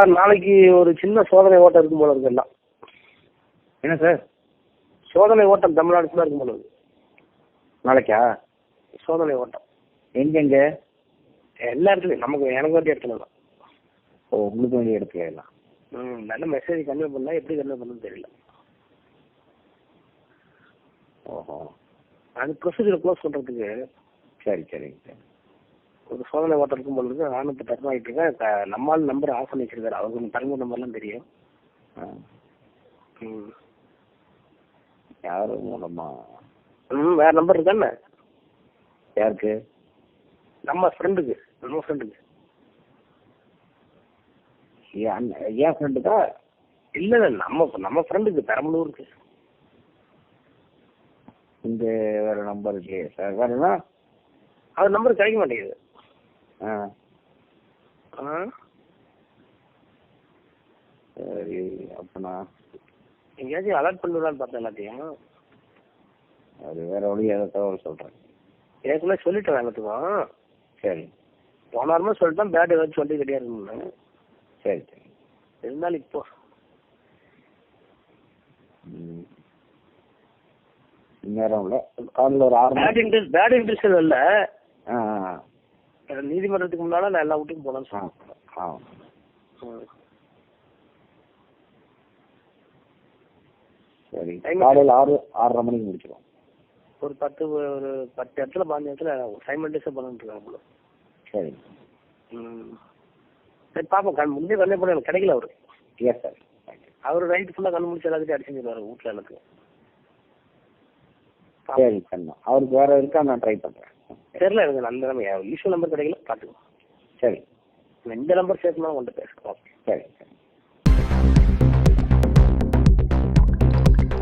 Sir நாளைக்கு ஒரு சின்ன சோதனை ஓட்டம் இருக்கும் போல இருக்கு எல்லாம். என்ன சார்? சோதனை ஓட்டம் தமிழ்நாடு ஃபுல்லாக இருக்கும் போல இருக்கு. நாளைக்கா? சோதனை ஓட்டம். எங்கெங்க? எல்லா இடத்துலையும். நமக்கு எனக்கு வேண்டிய இடத்துல தான். ஓ உங்களுக்கு வேண்டிய இடத்துல எல்லாம். ம் நல்ல மெசேஜ் கன்வே பண்ணா எப்படி கன்வே பண்ணணும்னு தெரியல. ஓஹோ. அது ப்ரொசீஜர் க்ளோஸ் பண்ணுறதுக்கு சரி சரிங்க சார். ஒரு சோதனை ஓட்டம் இருக்கும் போல இருக்கு நானும் இப்போ டர்ன் இருக்கேன் நம்மால் நம்பர் ஆஃப் பண்ணி வச்சிருக்காரு. அவருக்கு தரங்க நம்பர்லாம் தெரியும். ஆ. ம். யாரு மூலமா? ம் வேற நம்பர் இருக்காண்ணே யாருக்கு? நம்ம ஃப்ரெண்டுக்கு நம்ம ஃப்ரெண்டுக்கு என் அண்ணன் என் ஃப்ரெண்டுக்கா இல்லை இல்லை நம்ம நம்ம ஃப்ரெண்டுக்கு பெரம்பலூருக்கு. இந்த வேற நம்பர் இல்லையே சார் வேற அது நம்பர் கிடைக்க மாட்டேங்குது. சரி அப்பனா. எங்கேயாச்சும் அலர்ட் பண்ணிடலான்னு பார்த்தேன் எல்லாத்தையும். அது வேற வழி ஏதோ தகவல் சொல்றேன். ஏற்கனவே சொல்லிட்டேன் எல்லாத்துக்கும். சரி. போன வாரமா சொல்லிட்டேன் பேட் ஏதாச்சும் சொல்லி இருக்கணும்னு சரி சரி. இருந்தாலும் இப்போ. நேரம் இல்லை. காலையில் ஒரு ஆறு பேட் இன்ட்ரெஸ்ட் பேட் இன்ட்ரெஸ்ட் இல்லை. நீதிமன்றத்துக்கு முன்னால நான் எல்லா வீட்டுக்கும் போனேன்னு சொன்னேன். சரி. காலையில் ஆறு ஆறரை மணிக்கு முடிச்சிடும் ஒரு பத்து ஒரு பத்து இடத்துல பாஞ்சு இடத்துல சைமல்டேஸாக பண்ணிட்டு இருக்காங்க சரி. ம். சரி பார்ப்போம் கண் முன்னே கண்ணே போட எனக்கு கிடைக்கல அவரு. எஸ் சார் அவர் நைட்டு ஃபுல்லாக கண்ணு முடிச்சு எல்லாத்தையும் அடிச்சுருவாரு வீட்டில் எனக்கு சரி கண்ணா. அவருக்கு வேற இருக்கா? நான் ட்ரை பண்ணுறேன் தெரியல எனக்கு அந்த நம்ம யூஸ்வல் நம்பர் கிடைக்கல பார்த்துக்கோ. சரி. இந்த நம்பர் சேர்க்கணும் கொண்டு பேசுகிறோம் சரி சரி.